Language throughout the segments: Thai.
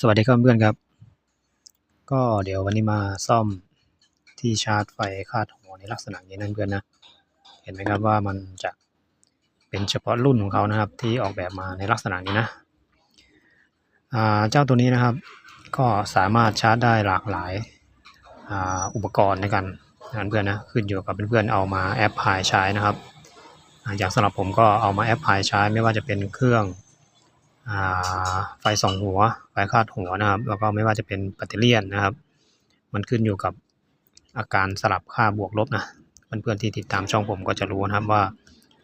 สวัสดีครับเพื่อนครับ ก็เดี๋ยววันนี้มาซ่อมที่ชาร์จไฟคาดหัวในลักษณะนี้นั่นเพื่อนนะ เห็นไหมครับว่ามันจะเป็นเฉพาะรุ่นของเขานะครับ ที่ออกแบบมาในลักษณะนี้นะเจ้าตัวนี้นะครับ ก็สามารถชาร์จได้หลากหลายอ,าอุปกรณ์ในการนะเพื่อนนะขึ้นอยู่กับเพื่อนๆเอามาแอปพลายใช้นะครับอย่างสำหรับผมก็เอามาแอปพลายใช้ไม่ว่าจะเป็นเครื่อง ไฟสองหัว ไฟคาดหัวนะครับ แล้วก็ไม่ว่าจะเป็นแบตเตอรี่ยนนะครับ มันขึ้นอยู่กับอาการสลับค่าบวกลบนะ เพื่อนๆที่ติดตามช่องผมก็จะรู้นะครับว่า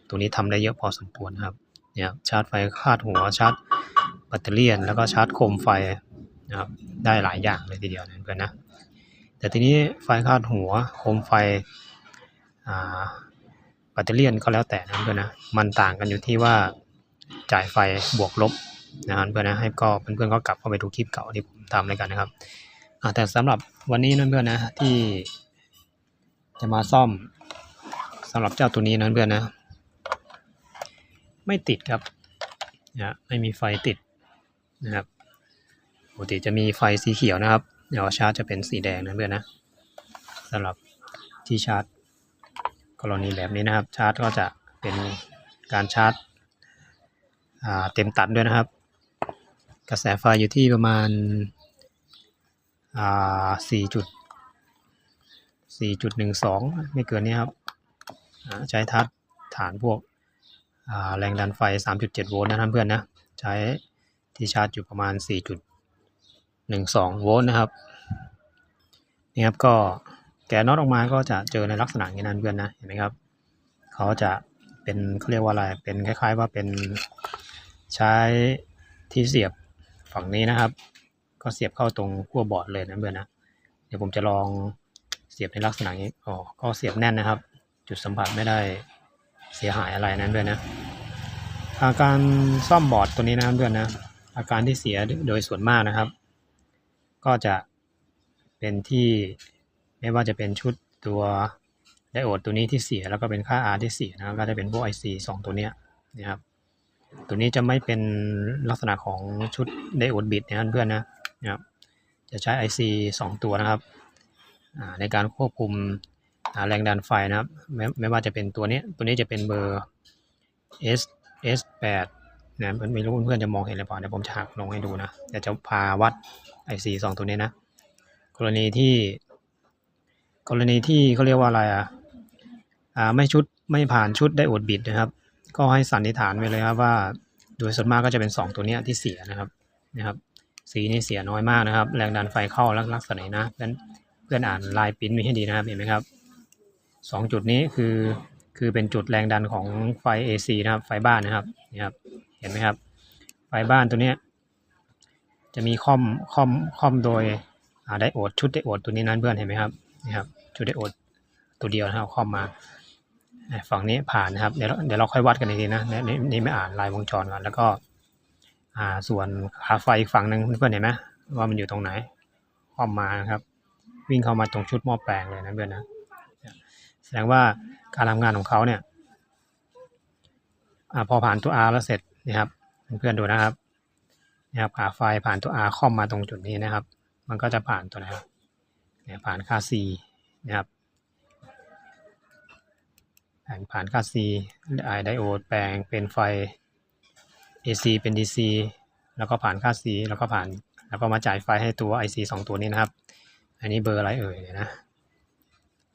ตัวนี้ทำได้เยอะพอสมควรนะครับ เนี่ยชาร์จไฟคาดหัวชาร์จแบตเตอรี่แล้วก็ชาร์จโคมไฟนะครับได้หลายอย่างเลยทีเดียวนะเพื่อนนะ แต่ทีนี้ไฟคาดหัวโคมไฟแบตเตอรี่ก็แล้วแต่นะเพื่อนนะ มันต่างกันอยู่ที่ว่า จ่ายไฟบวกลบนะครับเพื่อนนะให้ก็เพื่อนๆก็กลับเข้าไปดูคลิปเก่าที่ผมทำเลยกันนะครับแต่สำหรับวันนี้นะเพื่อนนะที่จะมาซ่อมสำหรับเจ้าตัวนี้นะเพื่อนนะ ไม่ติดครับนะไม่มีไฟติดนะครับปกติจะมีไฟสีเขียวนะครับเดี๋ยวชาร์จจะเป็นสีแดงนะเพื่อนนะสำหรับที่ชาร์จกรณีแบบนี้นะครับ ชาร์จก็จะเป็นการชาร์จ เต็มตัดด้วยนะครับ กระแสไฟอยู่ที่ประมาณอ่าสี่จุดสี่จุดหนึ่งสองไม่เกินนี้ครับใช้ทัดฐานพวกแรงดันไฟ 3.7 โวลต์นะครับเพื่อนนะใช้ที่ชาร์จอยู่ประมาณ 4.12 โวลต์นะครับนี่ครับก็แกน็อตออกมาก็จะเจอในลักษณะนี้นั่นเพื่อนนะเห็นไหมครับเขาจะเป็นเขาเรียกว่าอะไรเป็นคล้าย ๆ ว่าเป็น ใช้ที่เสียบฝั่งนี้นะครับ ก็เสียบเข้าตรงขั้วบอร์ดเลยนะเพื่อนนะเดี๋ยวผมจะลองเสียบในลักษณะนี้อ๋อก็เสียบแน่นนะครับ จุดสัมผัสไม่ได้เสียหายอะไรนะเพื่อนนะอาการซ่อมบอร์ดตัวนี้นะเพื่อนนะอาการที่เสียโดยส่วนมากนะครับ ก็จะเป็นที่ไม่ว่าจะเป็นชุดตัวไดโอดตัวนี้ที่เสียแล้วก็เป็นค่า R ที่เสียนะครับก็จะเป็นพวก IC 2 ตัวเนี้ยนะครับ ตัวนี้จะไม่เป็นลักษณะของชุดไดโอดบิดนะเพื่อนนะนะครับจะใช้ IC 2 ตัวนะครับในการควบคุมแรงดันไฟนะครับไม่ไม่ว่าจะเป็นตัวนี้ตัวนี้จะเป็นเบอร์ S S 8 นะไม่รู้เพื่อนจะมองเห็นหรือเปล่าเดี๋ยวผมจะหักลงให้ดูนะเดี๋ยวจะพาวัด IC 2 ตัวนี้นะกรณีที่ กรณีที่เขาเรียกว่าอะไรอะอ่าไม่ชุดไม่ผ่านชุดไดโอดบิดนะครับ ก็ให้สันนิษฐานไว้เลยครับว่า โดยส่วนมากก็จะเป็น 2 ตัวเนี้ยที่เสียนะครับนะครับ สีนี่เสียน้อยมากนะครับ แรงดันไฟเข้าลักษณะนี้นะเพื่อนเพื่อนอ่านลายปิ้นไว้ให้ดีนะครับเห็นไหมครับสองจุดนี้คือคือเป็นจุดแรงดันของไฟ AC นะครับ ไฟบ้านนะครับนี่ครับเห็นไหมครับ ไฟบ้านตัวเนี้ยจะมีคอมคอมคอมโดยไดโอดชุดไดโอดตัวนี้นั้นเพื่อนเห็นไหมครับนี่ครับชุดไดโอดตัวเดียวนะครับคอมมา ฝั่งนี้ผ่านนะครับ เดี๋ยวเดี๋ยวเราค่อยวัดกันอีกทีนะนี่นี่นี่ไม่อ่านลายวงจรก่อนแล้วก็ อ่าส่วนขาไฟอีกฝั่งหนึ่งเพื่อนเห็นไหมว่ามันอยู่ตรงไหนข้อมมานะครับ วิ่งเข้ามาตรงชุดหม้อแปลงเลยนะเพื่อนนะแสดงว่าการทำงานของเขาเนี่ยอ่าพอผ่านตัว R แล้วเสร็จนะครับเพื่อนๆดูนะครับนะครับขาไฟผ่านตัว R คอมมาตรงจุดนี้นะครับ มันก็จะผ่านตัวนะครับเนี่ยผ่านค่า C นะครับ ผ่านผ่านค่า C ไดโอดแปลงเป็นไฟ AC เป็น DC แล้วก็ผ่านค่า C แล้วก็ผ่านแล้วก็มาจ่ายไฟให้ตัว IC 2 ตัวนี้นะครับ อันนี้เบอร์อะไรเอ่ยนะ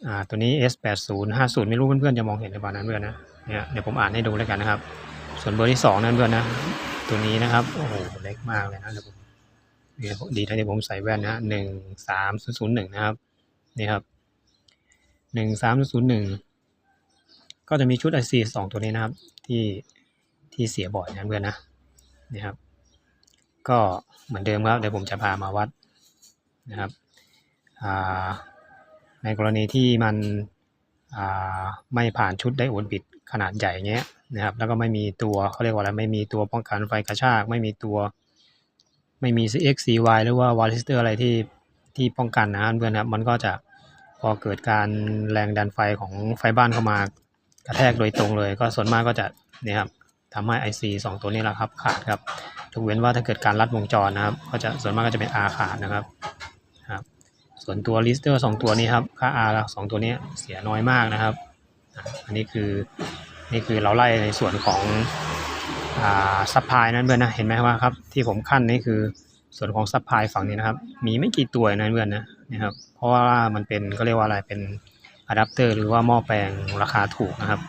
อ่าตัวนี้ S8050 ไม่รู้เพื่อนๆจะมองเห็นหรือเปล่านั้นเพื่อนนะเนี่ยเดี๋ยวผมอ่านให้ดูแล้วกันนะครับ ส่วนเบอร์ที่ 2 นั้นเพื่อนนะ ตัวนี้นะครับโอ้โหเล็กมากเลยนะเดี๋ยวผมเนี่ยดีที่ผมใส่แว่นนะหนึ่งสามศูนย์ศูนย์หนึ่งนะครับนี่ครับหนึ่งสามศูนย์หนึ่ง ก็จะมีชุด IC สองตัวนี้นะครับ ที่ที่เสียบ่อยนะเพื่อนนะนี่ครับ ก็เหมือนเดิมครับเดี๋ยวผมจะพามาวัดนะครับในกรณีที่มันไม่ผ่านชุดไดโอดบิดขนาดใหญ่เงี้ยนะครับแล้วก็ไม่มีตัวเขาเรียกว่าอะไรไม่มีตัวป้องกันไฟกระชาก ไม่มีตัวไม่มี CX CY หรือว่าวาลิสเตอร์อะไรที่ที่ป้องกันนะเพื่อนครับมันก็จะพอเกิดการแรงดันไฟของไฟบ้านเข้ามา กระแทกโดยตรงเลย ก็ส่วนมากก็จะเนี่ยครับทำให้ IC 2 ตัวนี้แหละครับขาดครับยกเว้นว่าถ้าเกิดการลัดวงจรนะครับ ก็จะส่วนมากก็จะเป็น R ขาดนะครับครับ ส่วนตัวลิสเตอร์สองตัวนี้ครับค่า R สองตัวนี้เสียน้อยมากนะครับ อันนี้คือนี่คือเราไล่ในส่วนของอ่าซัพพลายนั้นเพื่อนนะเห็นไหมว่าครับที่ผมขั้นนี่คือส่วนของซัพพลายฝั่งนี้นะครับ มีไม่กี่ตัวนะเพื่อนนะนะครับเพราะว่ามันเป็นก็เรียกว่าอะไรเป็น อะแดปเตอร์หรือว่าหม้อแปลงราคาถูกนะครับ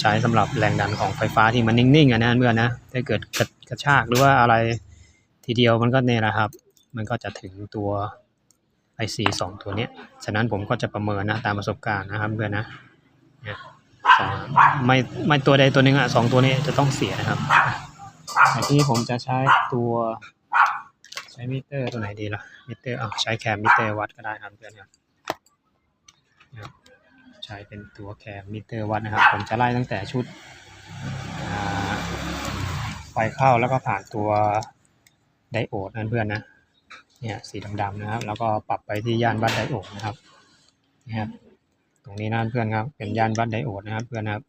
ใช้สำหรับแรงดันของไฟฟ้าที่มันนิ่งๆอะนะเพื่อนนะถ้าเกิดกระกระชากหรือว่าอะไรทีเดียวมันก็เนี่ยแหละครับ มันก็จะถึงตัว IC สองตัวเนี้ยฉะนั้นผมก็จะประเมินนะตามประสบการณ์นะครับเพื่อนนะเนี่ยไม่ไม่ตัวใดตัวหนึ่งอะสองตัวนี้จะต้องเสียนะครับแต่ที่ผมจะใช้ตัวใช้มิเตอร์ตัวไหนดีล่ะมิเตอร์อะใช้แคมมิเตอร์วัดก็ได้ครับเพื่อนครับ ช้เป็นตัวแคมมิเตอร์วัดนะครับ ผมจะไล่ตั้งแต่ชุดไฟเข้าแล้วก็ผ่านตัวไดโอดนั่นเพื่อนนะเนี่ยสีดำๆนะครับ แล้วก็ปรับไปที่ย่านวัดไดโอดนะครับนี่ครับ ตรงนี้นะเพื่อนครับ เป็นย่านวัดไดโอดนะครับ เพื่อนครับ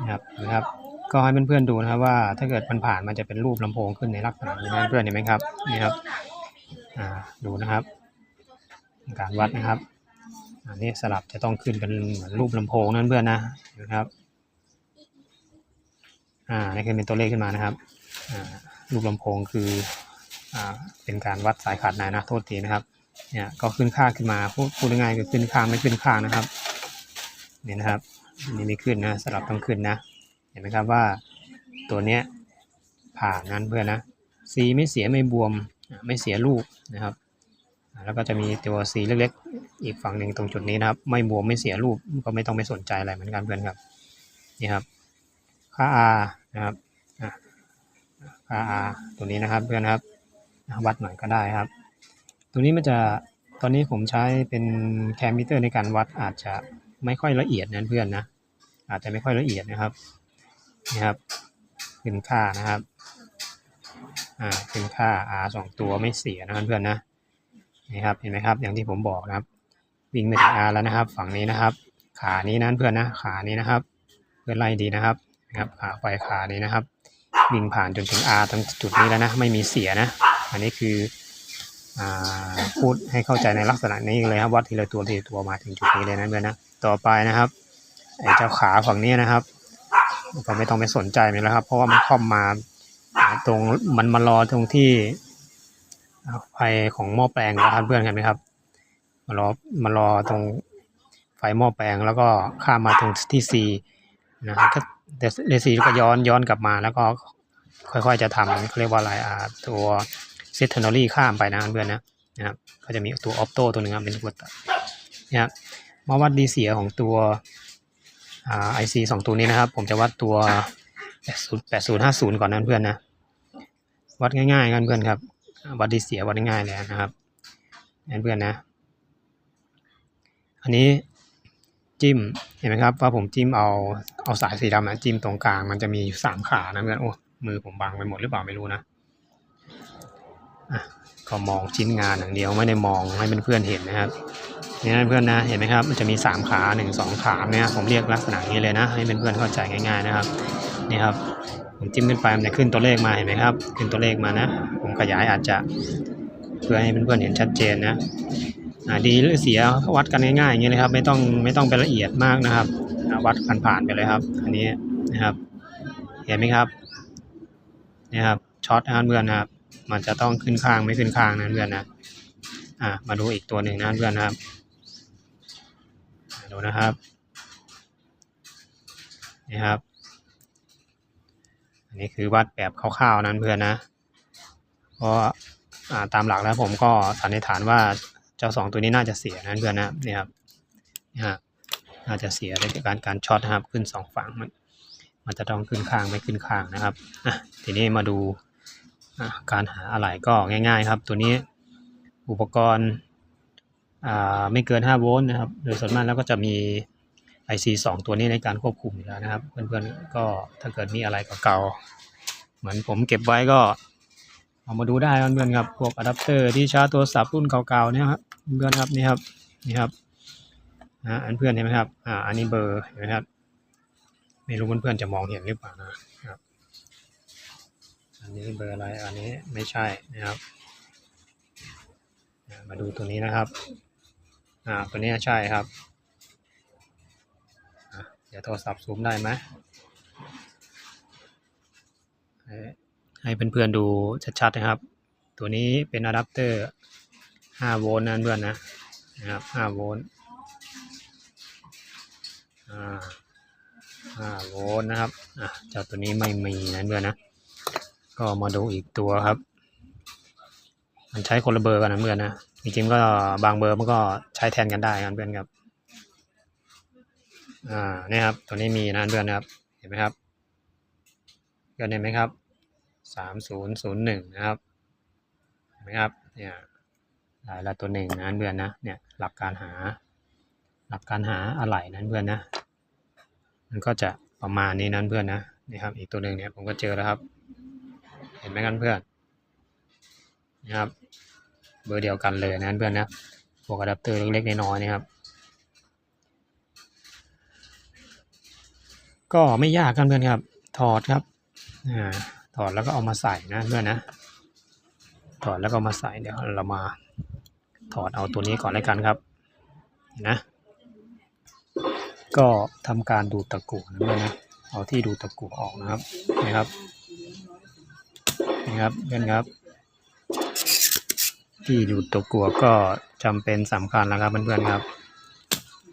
นะครับนะครับ ก็ให้เพื่อนๆดูนะครับว่าถ้าเกิดมันผ่านมันจะเป็นรูปลำโพงขึ้นในลักษณะนี้นะเพื่อนเห็นไหมครับนี่ครับดูนะครับ การวัดนะครับ อันนี้สลับจะต้องขึ้นเป็นเหมือนรูปลำโพงนั่นเพื่อนนะนะครับอ่านี่คือเป็นตัวเลขขึ้นมานะครับอ่ารูปลำโพงคืออ่าเป็นการวัดสายขาดในนะโทษทีนะครับเนี่ยก็ขึ้นค่าขึ้นมาพูดพูดง่ายๆคือขึ้นข้างไม่ขึ้นข้างนะครับเนี่ยนะครับนี่ไม่ขึ้นนะสลับต้องขึ้นนะเห็นไหมครับว่าตัวเนี้ยผ่านนั้นเพื่อนนะ C ไม่เสียไม่บวมไม่เสียลูกนะครับ แล้วก็จะมีตัว C เล็กๆ อีกฝั่งหนึ่งตรงจุดนี้นะครับ ไม่บวมไม่เสียรูปก็ไม่ต้องไปสนใจอะไรเหมือนกันเพื่อนครับนี่ครับค่า R นะครับอะค่า R ตัวนี้นะครับเพื่อนครับวัดหน่อยก็ได้ครับ ตัวนี้มันจะตอนนี้ผมใช้เป็นแคมมิเตอร์ในการวัดอาจจะไม่ค่อยละเอียดนะเพื่อนนะอาจจะไม่ค่อยละเอียดนะครับนี่ครับขึ้นค่านะครับอ่าขึ้นค่า R สองตัวไม่เสียนะเพื่อนนะ นี่ครับเห็นไหมครับ อย่างที่ผมบอกนะครับ วิ่งไปถึง R แล้วนะครับ ฝั่งนี้นะครับ ขานี้นะเพื่อนนะขานี้นะครับ เพื่อนไล่ดีนะครับนะครับขาไฟขานี้นะครับ วิ่งผ่านจนถึง R ตรงจุดนี้แล้วนะไม่มีเสียนะ อันนี้คือพูดให้เข้าใจในลักษณะนี้เลยครับวัดทีละตัวทีละตัวมาถึงจุดนี้เลยนะเพื่อนนะต่อไปนะครับไอ้เจ้าขาฝั่งนี้นะครับก็ไม่ต้องไปสนใจมันแล้วครับ เพราะว่ามันค่อมมาตรงมันมารอตรงที่ ไฟของหม้อแปลงนะครับเพื่อนเห็นไหมครับ มารอมารอตรงไฟหม้อแปลงแล้วก็ข้ามมาตรงที่ C นะครับก็แต่เลซีก็ย้อนย้อนกลับมาแล้วก็ค่อยๆจะทำเขาเรียกว่าอะไรอ่าตัวเซตเทอร์นอรี่ข้ามไปนะเพื่อนนะนะครับก็จะมีตัวออฟโต้ตัวหนึ่งครับเป็นตัวตัดนะครับมาวัดดีเสียของตัวอ่าไอซีสองตัวนี้นะครับ ผมจะวัดตัว80 8050ก่อนนั้นเพื่อนนะ วัดง่ายๆกันเพื่อนครับ วัดดีเสียวัดง่ายเลยนะครับนั่เพื่อนนะ อันนี้จิ้มเห็นไหมครับว่าผมจิ้มเอาเอาสายสีดำนะจิ้มตรงกลางมันจะมีอยู่สามขานะเพื่อนโอ้มือผมบังไปหมดหรือเปล่าไม่รู้นะอะก็มองชิ้นงานอย่างเดียวไม่ได้มองให้เพื่อนๆเห็นนะครับนี่นะเพื่อนนะเห็นไหมครับมันจะมีสามขาหนึ่งสองขาเนี่ยผมเรียกลักษณะนี้เลยนะให้เพื่อนๆเข้าใจง่าย ๆนะครับนี่ครับ ผมจิ้มขึ้นไปมันจะขึ้นตัวเลขมาเห็นไหมครับ ขึ้นตัวเลขมานะ ผมขยายอาจจะเพื่อให้เพื่อนๆเห็นชัดเจนนะดีหรือเสียวัดกันง่ายๆอย่างนี้เลยครับไม่ต้องไม่ต้องไปละเอียดมากนะครับวัดผ่านๆไปเลยครับ อันนี้นะครับ เห็นไหมครับนี่ครับช็อตนะครับเพื่อนนะครับ มันจะต้องขึ้นข้างไม่ขึ้นข้างนะเพื่อนนะอ่ามาดูอีกตัวหนึ่งนะเพื่อนนะครับดูนะครับนี่ครับ อันนี้คือวัดแบบคร่าวๆนั้นเพื่อนนะ เพราะอ่าตามหลักแล้วผมก็สันนิษฐานว่าเจ้าสองตัวนี้น่าจะเสียนะเพื่อนนะนี่ครับนี่ฮะน่าจะเสียในการการช็อตนะครับขึ้นสองฝั่งมันมันจะต้องขึ้นข้างไม่ขึ้นข้างนะครับอะทีนี้มาดูการหาอะไหล่ก็ง่ายๆครับ ตัวนี้อุปกรณ์ไม่เกิน5โวลต์นะครับ โดยส่วนมากแล้วก็จะมี IC 2 ตัวนี้ในการควบคุมอยู่แล้วนะครับ เพื่อนๆก็ถ้าเกิดมีอะไรเก่าๆเหมือนผมเก็บไว้ก็เอามาดูได้เพื่อนๆครับพวกอะแดปเตอร์ที่ชาร์จโทรศัพท์รุ่นเก่าๆเนี่ยครับเพื่อนๆครับนี่ครับนี่ครับนะอันเพื่อนเห็นไหมครับอ่าอันนี้เบอร์เห็นไหมครับไม่รู้เพื่อนๆจะมองเห็นหรือเปล่านะครับ อันนี้เบอร์อะไรอันนี้ไม่ใช่นะครับมาดูตัวนี้นะครับอ่าตัวนี้ใช่ครับ เดี๋ยวโทรศัพท์ซูมได้ไหมให้เพื่อนๆดูชัดๆนะครับ ตัวนี้เป็นอะแดปเตอร์ 5 โวลต์นะเพื่อนนะนะครับ 5 โวลต์5โวลต์นะครับอะเจ้าตัวนี้ไม่มีนะเพื่อนนะ ก็มาดูอีกตัวครับ มันใช้คนละเบอร์กันนะเพื่อนนะ จริงๆก็บางเบอร์มันก็ใช้แทนกันได้ครับเพื่อนครับ อ่าเนี่ยครับตัวนี้มีนะเพื่อนนะครับ เห็นไหมครับเพื่อนเห็นไหมครับสามศูนย์ศูนย์หนึ่งนะครับเห็นไหมครับเนี่ยได้ละตัวหนึ่งนะเพื่อนนะเนี่ยหลักการหา หลักการหาอะไหล่นั้นเพื่อนนะ มันก็จะประมาณนี้นั้นเพื่อนนะนี่ครับ อีกตัวหนึ่งเนี่ยผมก็เจอแล้วครับ เห็นไหมกันเพื่อนนะครับ เบอร์เดียวกันเลยนะเพื่อนนะพวกอะแดปเตอร์เล็กๆน้อยๆนี่ครับ ก็ไม่ยากกันเพื่อนครับ ถอดครับอ่าถอดแล้วก็เอามาใส่นะเพื่อนนะ ถอดแล้วก็มาใส่เดี๋ยวเรามาถอดเอาตัวนี้ก่อนแล้วกันครับนะ ก็ทำการดูตะกั่วนะเพื่อนนะเอาที่ดูตะกั่วออกนะครับนะครับนี่ครับเพื่อนครับ ที่ดูตะกั่วก็จำเป็นสำคัญแล้วครับเพื่อนๆครับ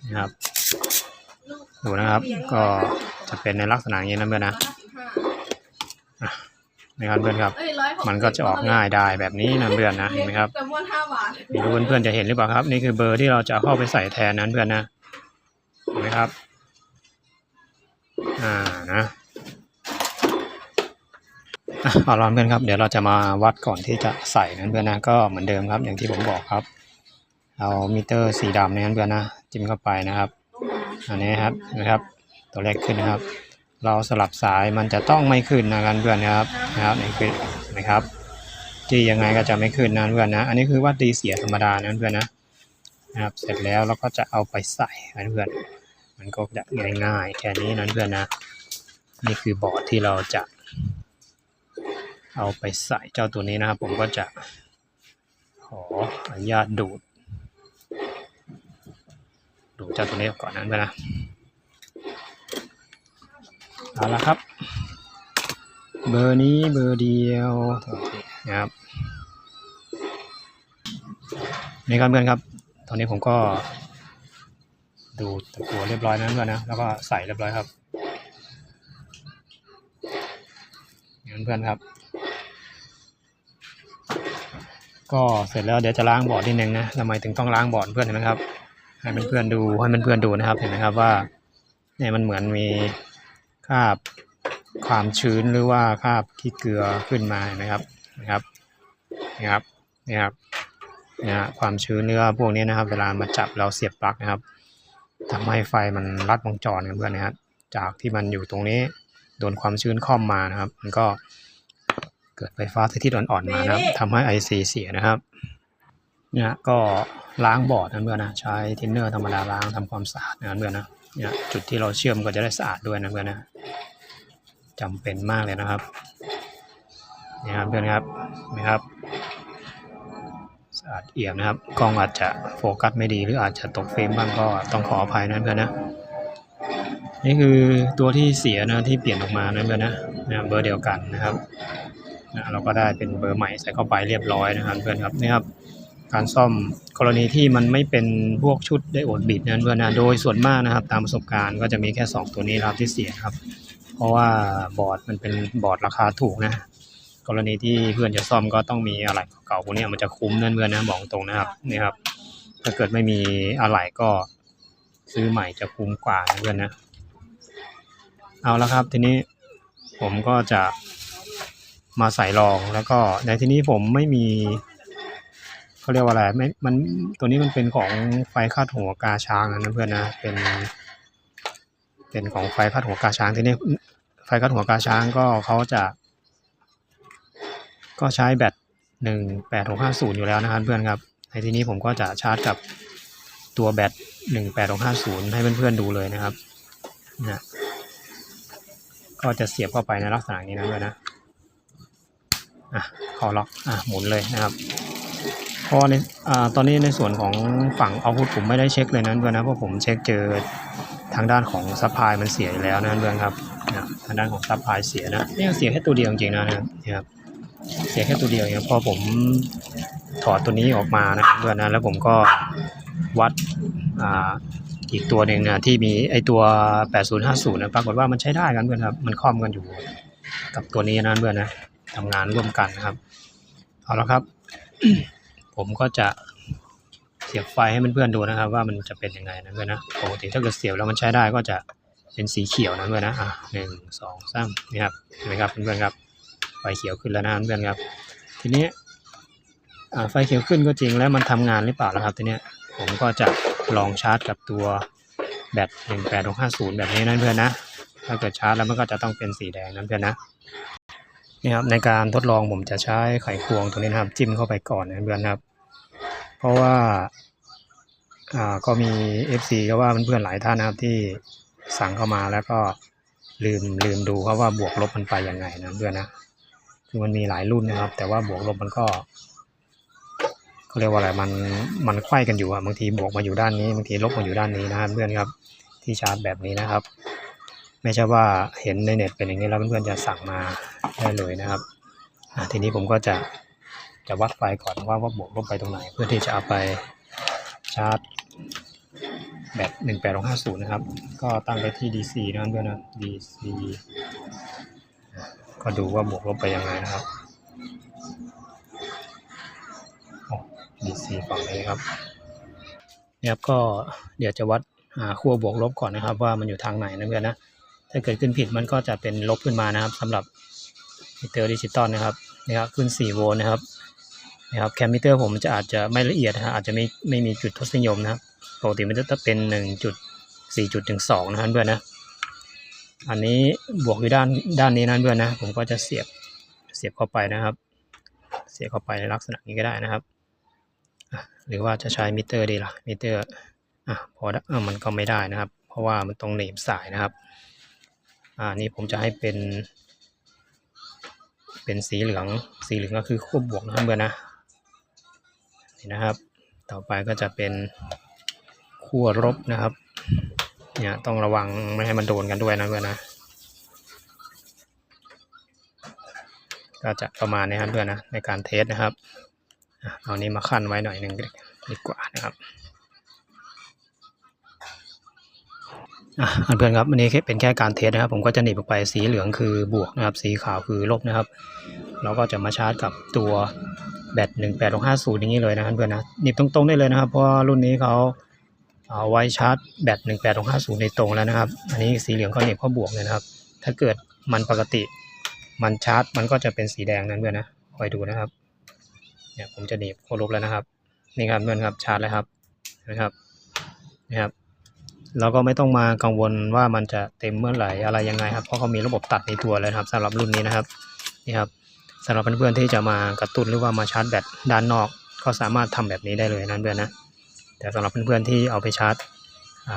นะครับดูนะครับก็ จะเป็นในลักษณะอย่างนี้นะเพื่อนนะอะนะครับเพื่อนครับ มันก็จะออกง่ายได้แบบนี้นะเพื่อนนะเห็นไหมครับแต่ว่าห้าบาทไม่รู้เพื่อนๆจะเห็นหรือเปล่าครับ นี่คือเบอร์ที่เราจะเข้าไปใส่แทนนั้นเพื่อนนะเห็นไหมครับ อ่านะอะเอาล่ะเพื่อนครับ เดี๋ยวเราจะมาวัดก่อนที่จะใส่นั้นเพื่อนนะก็เหมือนเดิมครับ อย่างที่ผมบอกครับ เอามิเตอร์สีดำนั้นเพื่อนนะจิ้มเข้าไปนะครับ อันนี้ครับนะครับ ตัวเลขขึ้นนะครับ เราสลับสายมันจะต้องไม่ขึ้นนะครับเพื่อนนะครับนะครับนี่คือนะครับจียังไงก็จะไม่ขึ้นนะเพื่อนนะ อันนี้คือว่าตีเสียธรรมดานะเพื่อนนะนะครับเสร็จแล้วเราก็จะเอาไปใส่นะเพื่อนมันก็จะง่ายๆแค่นี้นะเพื่อนนะ นี่คือบอร์ดที่เราจะเอาไปใส่เจ้าตัวนี้นะครับ ผมก็จะขออนุญาตดูดดูเจ้าตัวนี้ก่อนนะเพื่อนนะ เอาละครับ เบอร์นี้เบอร์เดียวนะครับนี่ครับเพื่อนครับ ตอนนี้ผมก็ ดูตะกัวเรียบร้อยนั้นด้วนะแล้วก็ใส่เรียบร้อยครับนี่เพื่อนครับ ก็เสร็จแล้วเดี๋ยวจะล้างบอร์ดนิดนึงนะทำไมถึงต้องล้างบอร์ดเพื่อนเห็นไหมครับให้เพื่อนๆดูให้เพื่อนๆดูนะครับ เห็นไหมครับว่าเนี่ยมันเหมือนมี คราบความชื้นหรือว่าคราบขี้เกลือขึ้นมาเห็นไหมครับนะครับนี่ครับนี่ครับเนี่ยความชื้นหรือว่าพวกนี้นะครับ เวลามาจับเราเสียบปลั๊กนะครับทำให้ไฟมันลัดวงจรกันเพื่อนนะครับจากที่มันอยู่ตรงนี้โดนความชื้นค่อมมานะครับ มันก็เกิดไฟฟ้าสถิตอ่อนๆมานะครับทำให้ไอซีเสียนะครับเนี่ยก็ล้างบอร์ดนะเพื่อนนะใช้ทินเนอร์ธรรมดาล้างทำความสะอาดนะเพื่อนนะ เนี่ยจุดที่เราเชื่อมก็จะได้สะอาดด้วยนะเพื่อนนะจำเป็นมากเลยนะครับนี่ครับเพื่อนครับนะครับสะอาดเอี่ยมนะครับกล้องอาจจะโฟกัสไม่ดีหรืออาจจะตกเฟรมบ้างก็ต้องขออภัยนะเพื่อนนะนี่คือตัวที่เสียนะที่เปลี่ยนออกมานะเพื่อนนะนะเบอร์เดียวกันนะครับนะเราก็ได้เป็นเบอร์ใหม่ใส่เข้าไปเรียบร้อยนะครับเพื่อนครับนี่ครับ การซ่อมกรณีที่มันไม่เป็นพวกชุดไดโอดบิดนั้นเพื่อนนะโดยส่วนมากนะครับ ตามประสบการณ์ก็จะมีแค่ 2 ตัวนี้ครับที่เสียครับ เพราะว่าบอร์ดมันเป็นบอร์ดราคาถูกนะ กรณีที่เพื่อนจะซ่อมก็ต้องมีอะไรเก่าพวกนี้มันจะคุ้มนั่นเพื่อนนะบอกตรงนะครับนี่ครับ ถ้าเกิดไม่มีอะไรก็ซื้อใหม่จะคุ้มกว่าเพื่อนนะ เอาละครับทีนี้ผมก็จะมาใส่รองแล้วก็ในที่นี้ผมไม่มี เขาเรียกว่าอะไรไม่มันตัวนี้มันเป็นของไฟคาดหัวกาช้างนะเพื่อนนะเป็น เป็นของไฟคาดหัวกาช้างทีนี้ไฟคาดหัวกาช้างก็เขาจะ ก็ใช้แบตหนึ่งแปดหกห้าศูนย์อยู่แล้วนะครับเพื่อนครับในที่นี้ผมก็จะชาร์จกับตัวแบตหนึ่งแปดหกห้าศูนย์ให้เพื่อนๆดูเลยนะครับนะก็จะเสียบเข้าไปในลักษณะนี้นะเพื่อนนะอะคอล็อกอะหมุนเลยนะครับ เพราะในอ่าตอนนี้ในส่วนของฝั่งเอาพุทผมไม่ได้เช็คเลยนะเพื่อนนะเพราะผมเช็คเจอทางด้านของซัพพลายมันเสียแล้วนะเพื่อนครับทางด้านของซัพพลายเสียนะนี่เสียแค่ตัวเดียวจริงๆนะนะครับนี่ครับเสียแค่ตัวเดียวเองพอผมถอดตัวนี้ออกมานะครับเพื่อนนะแล้วผมก็วัดอ่าอีกตัวหนึ่งนะที่มีไอตัว 8050นะปรากฏว่ามันใช้ได้กันเพื่อนครับมันคล่อมกันอยู่กับตัวนี้นะเพื่อนนะทำงานร่วมกันนะครับเอาละครับ ผมก็จะเสียบไฟให้เพื่อนๆดูนะครับ ว่ามันจะเป็นยังไงนะเพื่อนนะปกติถ้าเกิดเสียบแล้วมันใช้ได้ก็จะเป็นสีเขียวนะเพื่อนนะอะหนึ่งสองสามนี่ครับเห็นไหมครับเพื่อนๆครับไฟเขียวขึ้นแล้วนะเพื่อนครับ ทีนี้ไฟเขียวขึ้นก็จริงแล้วมันทำงานหรือเปล่านะครับทีนี้ผมก็จะลองชาร์จกับตัวแบต18650แบบนี้นะเพื่อนนะถ้าเกิดชาร์จแล้วมันก็จะต้องเป็นสีแดงนะเพื่อนนะนี่ครับในการทดลองผมจะใช้ไขควงตัวนี้นะครับ จิ้มเข้าไปก่อนนะเพื่อนครับ เพราะว่าอ่าก็มี FC ก็ว่าเพื่อนๆหลายท่านนะครับที่สั่งเข้ามาแล้วก็ลืมลืมดูครับว่าบวกลบมันไปยังไงนะเพื่อนนะคือมันมีหลายรุ่นนะครับ แต่ว่าบวกลบมันก็เขาเรียกว่าอะไรมันมันไขว้กันอยู่อะบางทีบวกมาอยู่ด้านนี้บางทีลบมาอยู่ด้านนี้นะครับเพื่อนครับ ที่ชาร์จแบบนี้นะครับ ไม่ใช่ว่าเห็นในเน็ตเป็นอย่างนี้แล้วเพื่อนๆจะสั่งมาได้เลยนะครับทีนี้ผมก็จะ จะวัดไฟก่อนว่าว่าบวกลบไปตรงไหน เพื่อที่จะเอาไปชาร์จแบบ18650 นะครับ ก็ตั้งไปที่ DC นะครับเพื่อนนะ DC ก็ดูว่าบวกลบไปยังไงนะครับ DC ฝั่งนี้ครับเนี่ยครับก็เดี๋ยวจะวัดหาขั้วบวกลบก่อนนะครับ ว่ามันอยู่ทางไหนนะเพื่อนนะ ถ้าเกิดขึ้นผิดมันก็จะเป็นลบขึ้นมานะครับสำหรับมิเตอร์ดิจิตอลนะครับนี่ครับขึ้น 4 โวลต์นะครับ นะครับแคมมิเตอร์ผมจะอาจจะไม่ละเอียดนะฮะอาจจะไม่ไม่มีจุดทศนิยมนะครับปกติมันจะเป็น 1.4จุดถึง2นะครับเพื่อนนะอันนี้บวกอยู่ด้านด้านนี้นะเพื่อนนะผมก็จะเสียบเสียบเข้าไปนะครับ เสียบเข้าไปในลักษณะนี้ก็ได้นะครับหรือว่าจะใช้มิเตอร์ดีล่ะมิเตอร์อะพอได้อะมันก็ไม่ได้นะครับ เพราะว่ามันตรงเหนีบสายนะครับอ่านี่ผมจะให้เป็น เป็นสีเหลืองสีเหลืองก็คือควบบวกนะเพื่อนนะ นะครับ ต่อไปก็จะเป็นขั้วลบนะครับ เนี่ยต้องระวังไม่ให้มันโดนกันด้วยนะเพื่อนนะ ก็จะประมาณนี้ครับเพื่อนนะในการเทสนะครับอะเอานี้มาขั้นไว้หน่อยหนึ่งดีกว่านะครับอะเพื่อนครับอันนี้แค่เป็นแค่การเทสนะครับ ผมก็จะหนีบออกไปสีเหลืองคือบวกนะครับ สีขาวคือลบนะครับ เราก็จะมาชาร์จกับตัว แบต18650อย่างนี้เลยนะเพื่อนนะหนีบตรงๆได้เลยนะครับเพราะรุ่นนี้เขาเอาไว้ชาร์จแบต18650ในตรงแล้วนะครับ อันนี้สีเหลืองก็หนีบข้าบวกเลยนะครับ ถ้าเกิดมันปกติ มันชาร์จมันก็จะเป็นสีแดงนั้นเพื่อนนะคอยดูนะครับเนี่ยผมจะหนีบโคลบแล้วนะครับนี่ครับเพื่อนครับชาร์จแล้วครับนะครับนะครับเราก็ไม่ต้องมากังวลว่ามันจะเต็มเมื่อไหร่อะไรยังไงครับเพราะเขามีระบบตัดในตัวเลยครับสำหรับรุ่นนี้นะครับนี่ครับ สำหรับเพื่อนๆที่จะมากระตุ้นหรือว่ามาชาร์จแบตด้านนอก ก็สามารถทำแบบนี้ได้เลยนะเพื่อนนะแต่สำหรับเพื่อนๆที่เอาไปชาร์จ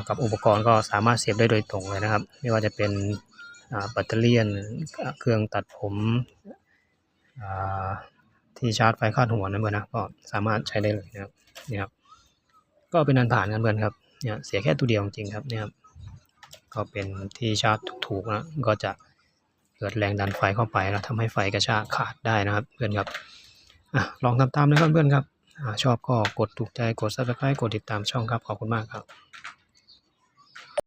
กับอุปกรณ์ก็สามารถเสียบได้โดยตรงเลยนะครับ ไม่ว่าจะเป็นแบตเตอรี่เครื่องตัดผมที่ชาร์จไฟคาดหัวนะเพื่อนนะก็สามารถใช้ได้เลยนะครับนี่ครับก็เป็นอันผ่านกันเพื่อนครับเนี่ยเสียแค่ตัวเดียวจริงครับเนี่ยครับก็เป็นที่ชาร์จถูกๆนะก็จะ เกิดแรงดันไฟเข้าไปแล้วทำให้ไฟกระชากขาดได้นะครับเพื่อนครับอลองทำตามนะครับเพื่อนครับอชอบก็กดถูกใจกด subscribe กดติดตามช่องครับ ขอบคุณมากครับ